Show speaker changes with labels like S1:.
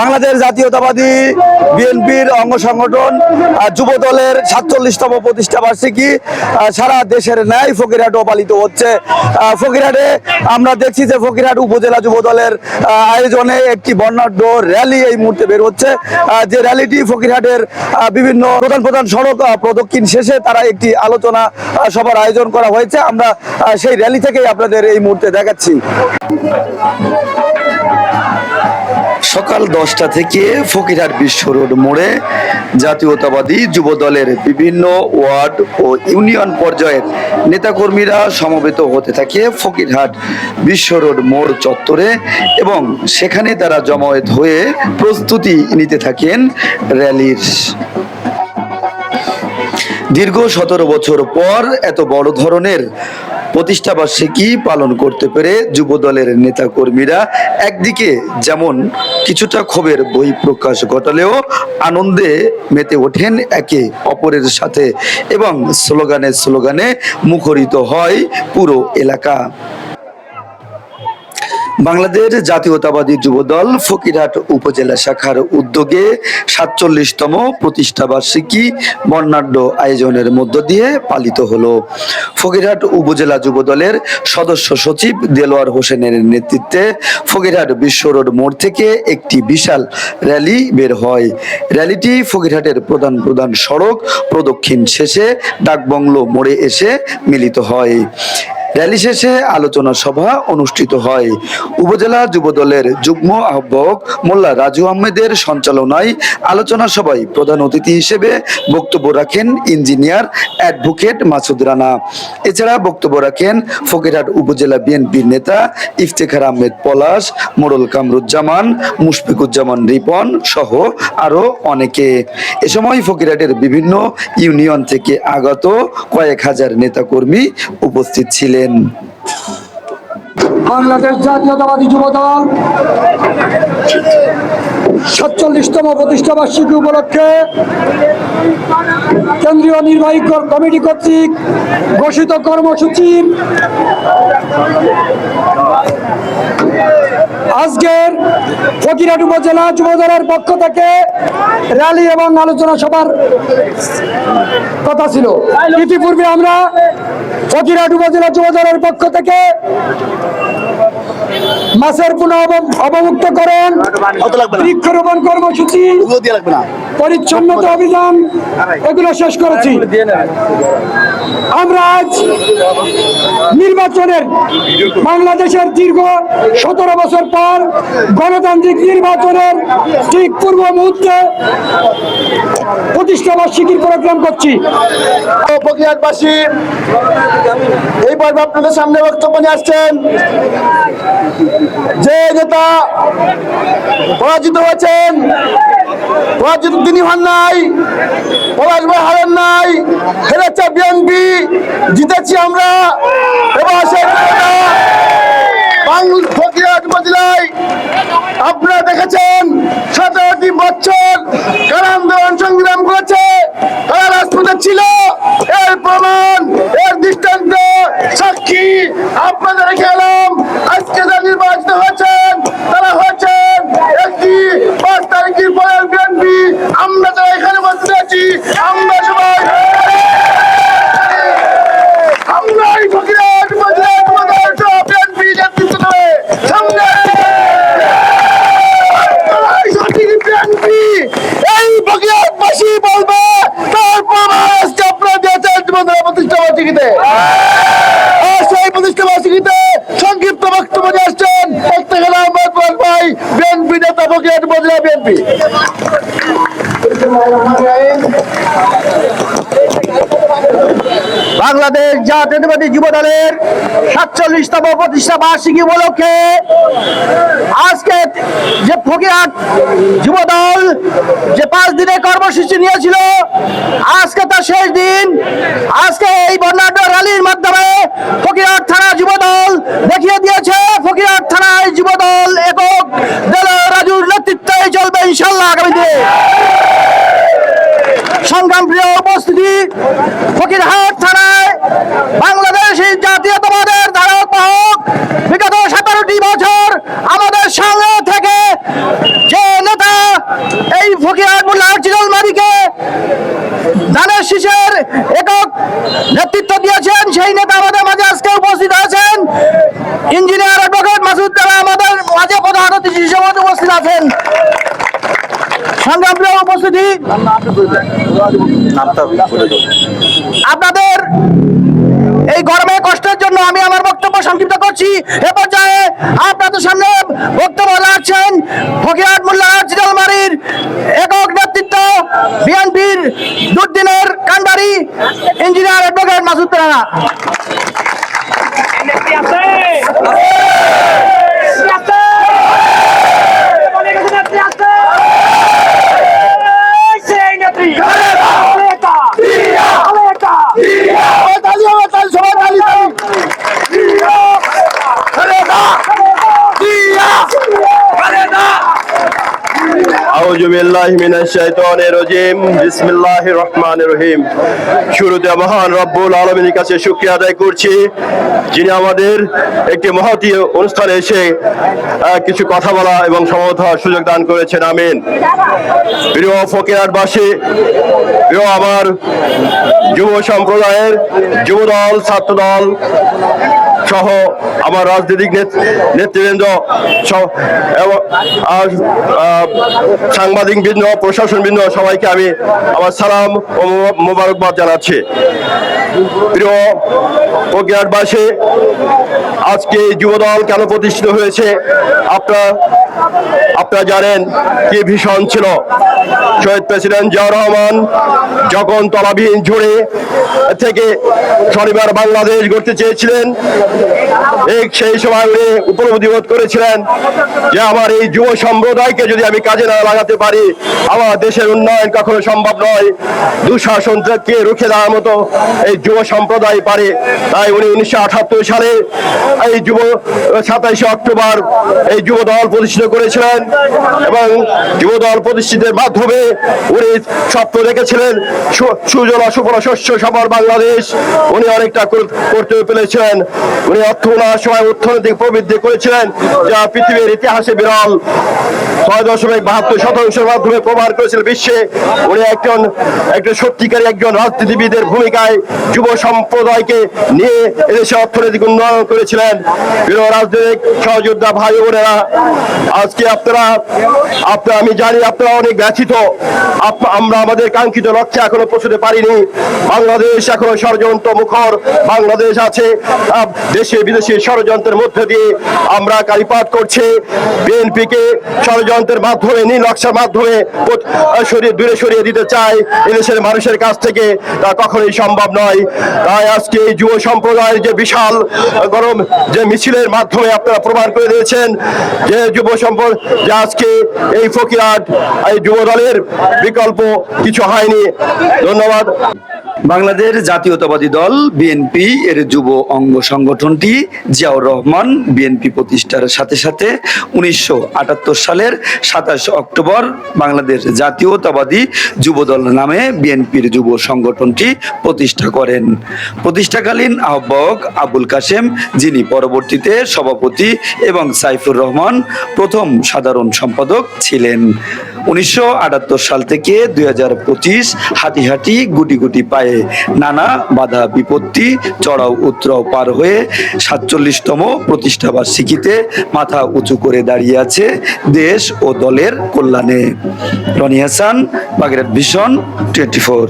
S1: বাংলাদেশ জাতীয়তাবাদী বিএনপির অঙ্গ সংগঠন যুব দলের সাতচল্লিশতম প্রতিষ্ঠা বার্ষিকী সারা দেশের ন্যায় ফকিরহাটও পালিত হচ্ছে। ফকিরহাটে আমরা দেখছি যে ফকিরহাট উপজেলা যুব দলের আয়োজনে একটি বর্ণাঢ্য র্যালি এই মুহূর্তে বের হচ্ছে। যে র্যালিটি ফকিরহাটের বিভিন্ন প্রধান প্রধান সড়ক প্রদক্ষিণ শেষে তারা একটি আলোচনা সভার আয়োজন করা হয়েছে। আমরা সেই র্যালি থেকেই আপনাদের এই মুহূর্তে দেখাচ্ছি। সকাল দশটা থেকে ফকিরহাট বিশ্ব রোড মোড়ে জাতীয়তাবাদী যুব দলের বিভিন্ন ওয়ার্ড ও ইউনিয়ন পর্যায়ের নেতাকর্মীরা সমবেত হতে থাকে ফকিরহাট বিশ্ব রোড মোড় চত্বরে এবং সেখানে তারা জমায়েত হয়ে প্রস্তুতি নিতে থাকেন র্যালির। দীর্ঘ সতেরো বছর পর এত বড় ধরনের প্রতিষ্ঠা বার্ষিকী পালন করতে পেরে যুব দলের নেতা কর্মীরা একদিকে যেমন কিছুটা ক্ষোভের বই প্রকাশ ঘটালেও আনন্দে মেতে ওঠেন একে অপরের সাথে এবং স্লোগানে স্লোগানে মুখরিত হয় পুরো এলাকা। বাংলাদেশ জাতীয়তাবাদী যুবদল ফকিরহাট উপজেলা শাখার উদ্যোগে সাতচল্লিশতম প্রতিষ্ঠা বার্ষিকী বর্ণাঢ্য আয়োজনের মধ্য দিয়ে পালিত হলো। ফকিরহাট উপজেলা যুবদলের সদস্য সচিব দেলোয়ার হোসেনের নেতৃত্বে ফকিরহাট বিশ্ব রোড মোড় থেকে একটি বিশাল র্যালি বের হয়। র্যালিটি ফকিরহাটের প্রধান প্রধান সড়ক প্রদক্ষিণ শেষে ডাকবংলো মোড়ে এসে মিলিত হয়। র্যালি শেষে আলোচনা সভা অনুষ্ঠিত হয়। উপজেলা যুবদলের যুগ্ম আহ্বায়ক মোল্লা রাজু আহমেদের সঞ্চালনায় আলোচনা সভায় প্রধান অতিথি হিসেবে বক্তব্য রাখেন ইঞ্জিনিয়ার অ্যাডভোকেট মাসুদ রানা। এছাড়া বক্তব্য রাখেন ফকিরহাট উপজেলা বিএনপির নেতা ইফতেখার আহমেদ পলাশ, মোড়ল কামরুজ্জামান, মুশফিকুজ্জামান রিপন সহ আরও অনেকে। এ সময় ফকিরহাটের বিভিন্ন ইউনিয়ন থেকে আগত কয়েক হাজার নেতাকর্মী উপস্থিত ছিলেন।
S2: বাংলাদেশ জাতীয়তাবাদী যুব দল সাতচল্লিশতম প্রতিষ্ঠা বার্ষিকী উপলক্ষে কেন্দ্রীয় নির্বাহী কমিটি কর্তৃক ঘোষিত কর্মসূচির আজকের ফকিরহাট উপজেলা যুব দলের পক্ষ থেকে র্যালি এবং আলোচনা সভার কথা ছিল। ইতিপূর্বে আমরা ফকিরহাট উপজেলা যুব দলের পক্ষ থেকে মাছের পুনঃ অব- অবমুক্তকরণ বৃক্ষরোপণ কর্মসূচি পরিচ্ছন্নতা অভিযান এগুলো শেষ করেছি। আমরা আজ নির্বাচনের বাংলাদেশের দীর্ঘ সতেরো বছর পর গণতান্ত্রিক নির্বাচনের ঠিক পূর্ব মুহূর্তে প্রতিষ্ঠা বার্ষিকীর প্রোগ্রাম করছি।
S3: এই পর্বে আপনাদের সামনে বক্তব্য নিয়ে আসছেন যে নেতা পরাজিত হয়েছেন পরাজিত তিনি হন নাই পলাশ ভাই হারেন নাই হেরেছে বিএনপি জিতেছি আমরা। এবার সেই নেতা বাংলাদেশ ফকিরাট উপজেলায় আপনারা দেখেছেন সতেরোটি বছর কারা আন্দোলন সংগ্রাম করেছে কারা রাজপথে ছিল এর প্রমাণ এর দৃষ্টান্ত সাক্ষী আপনাদের রেখে এলাম আজকে যারা নির্বাচিত হয়েছেন তারা হয়েছেন একটি পাঁচ তারিখের পরের বিএনপি আমরা যারা এখানে বসে আছি আমরা সবাই আমরা এই ফকিরাট উপজেলার তোমাদের বিএনপি নেতৃত্ব দেবে সামনে এই সঠিক বিএনপি এই বগিয়াবাসী বলবে তারপর আজকে আপনারা দিয়েছেন তোমাদের প্রতিষ্ঠা বার্ষিকীতে আর সেই প্রতিষ্ঠা বার্ষিকীতে সংক্ষিপ্ত বক্তব্য নিয়ে আসছেন একটা গেল আমার ভাই বিএনপি নেতা বগিয়াট উপজেলা বিএনপি
S2: বাংলাদেশ জাতীয়তাবাদী যুব দলের সাতচল্লিশতম প্রতিষ্ঠা বার্ষিকী উপলক্ষে আজকে যে ফকিরহাট যুব দল যে পাঁচ দিনের কর্মসূচি নিয়েছিল, আজকে তার শেষ দিন। আজকে এই বর্ণাঢ্য র্যালির মাধ্যমে ফকিরহাট থানা যুব দল দেখিয়ে দিয়েছে, ফকিরহাট থানায় যুব দল একক দেল রাজুর নেতৃত্বে চলবে ইনশাল্লাহ আগামী দিনে। সংগ্রাম প্রিয় উপস্থিতি ফকিরহাট থানায় বাংলাদেশের জাতীয়তাবাদের ধারক বাহক বিগত সতেরোটি বছর আমাদের সঙ্গে থেকে যে নেতা ফকির মোল্লা চিরল মারিকে ধানের শীষের একক নেতৃত্ব দিয়েছেন সেই নেতা আমাদের মাঝে আজকে উপস্থিত আছেন ইঞ্জিনিয়ার অ্যাডভোকেট মাসুদ তারা আমাদের মাঝে প্রধান অতিথি হিসেবে উপস্থিত আছেন সংগ্রাম আপনাদের এই গরমে কষ্টের জন্য আমি আমার বক্তব্য সংক্ষিপ্ত করছি। এ পর্যায়ে আপনাদের সামনে বক্তব্য রাখছেন ফকিরাট মোল্লা একক নেতৃত্ব বিএনপির দুর্দিনের কান্ডারি ইঞ্জিনিয়ার অ্যাডভোকেট মাসুদ রানা
S4: আউযু বিল্লাহি মিনাশ শাইতানির রাজিম। বিসমিল্লাহির রহমানির রহিম। শুরুতে মহান রব্বুল আলামিনের কাছে শুকরিয়া আদায় করছি, যিনি আমাদের একটি মহতি অনুষ্ঠানে এসে কিছু কথা বলা এবং সমবেত হওয়ার সুযোগ দান করেছেন। আমিন। প্রিয় ফকিরাটবাসী, প্রিয় আমার যুব সম্প্রদায়ের যুবদল ছাত্রদল সহ আমার রাজনৈতিক নেত- নেতৃবৃন্দ আর, প্রশাসন বৃন্দ সবাইকে আমি আমার সালাম ও মোবারকবাদ জানাচ্ছি। প্রিয় প্রজ্ঞাটবাসী আজকে যুবদল কেন প্রতিষ্ঠিত হয়েছে? আপনারা আপনারা জানেন কি ভীষণ ছিল? শহীদ প্রেসিডেন্ট জিয়াউর রহমান যখন তলাবিহীন ঝুড়ে থেকে শনিবার বাংলাদেশ গড়তে চেয়েছিলেন এই সেই সময় উনি উপলব্ধি বোধ করেছিলেন যে আমার এই যুব সম্প্রদায়কে যদি আমি কাজে না লাগাতে পারি, আমার দেশের উন্নয়ন কখনো সম্ভব নয়। দুঃশাসন থেকে রুখে দেওয়ার মতো এই যুব সম্প্রদায় পারে। তাই উনি উনিশশো সালে এই যুব সাতাইশে অক্টোবর এই যুব দল প্রতিষ্ঠিত করেছিলেন এবং যুব দল প্রতিষ্ঠিতের মাধ্যমে উনি স্বপ্ন দেখেছিলেন সুজলা সুফলা শস্য সবার বাংলাদেশ। উনি অনেকটা করতে পেরেছিলেন। উনি অর্থ উন্নয়নের সময় অর্থনৈতিক প্রবৃদ্ধি করেছিলেন, যা পৃথিবীর ইতিহাসে বিরল। ছয় দশমিক বাহাত্তর শতাংশের মাধ্যমে প্রমাণ করেছিল বিশ্বে উনি একজন একজন সত্যিকারী একজন রাজনীতিবিদের ভূমিকায় যুব সম্প্রদায়কে নিয়ে এদেশে অর্থনৈতিক উন্নয়ন করেছিলেন। প্রিয় রাজনৈতিক সহযোদ্ধা ভাই বোনেরা আজকে আপনারা আপনারা, আমি জানি আপনারা অনেক ব্যথিত। আমরা আমাদের কাঙ্ক্ষিত লক্ষ্যে এখনও পৌঁছতে পারিনি। বাংলাদেশ এখনও ষড়যন্ত্র মুখর। বাংলাদেশ আছে দেশে বিদেশে ষড়যন্ত্রের মধ্যে দিয়ে আমরা কালিপাত করছি। বিএনপিকে ষড়যন্ত্রের মাধ্যমে নীল নকশার মাধ্যমে সরিয়ে, দূরে সরিয়ে দিতে চাই। এদেশের মানুষের কাছ থেকে তা কখনোই সম্ভব নয়। তাই আজকে এই যুব সম্প্রদায়ের যে বিশাল গরম, যে মিছিলের মাধ্যমে আপনারা প্রমাণ করে দিয়েছেন যে যুব সম্পদ যে আজকে এই ফকিরাট এই যুব দলের বিকল্প কিছু হয়নি। ধন্যবাদ।
S1: বাংলাদেশ জাতীয়তাবাদী দল, বিএনপি এর যুব অঙ্গ সংগঠনটি জিয়াউর রহমান বিএনপি প্রতিষ্ঠার সাথে সাথে উনিশশো আটাত্তর সালের সাতাশ অক্টোবর বাংলাদেশ জাতীয়তাবাদী যুবদল নামে বিএনপির যুব সংগঠনটি প্রতিষ্ঠা করেন। প্রতিষ্ঠাকালীন আহ্বায়ক আবুল কাশেম, যিনি পরবর্তীতে সভাপতি এবং সাইফুর রহমান প্রথম সাধারণ সম্পাদক ছিলেন। উনিশশো আটাত্তর সাল থেকে দুই হাজার পঁচিশ হাঁটি হাঁটি গুটি গুটি পায়ে নানা বাধা বিপত্তি, চড়াও উত্তরাও পার হয়ে সাতচল্লিশতম প্রতিষ্ঠা বার্ষিকীতে মাথা উঁচু করে দাঁড়িয়ে আছে দেশ ও দলের কল্যাণে। Roni Hasan, Bagerhat vision twenty four.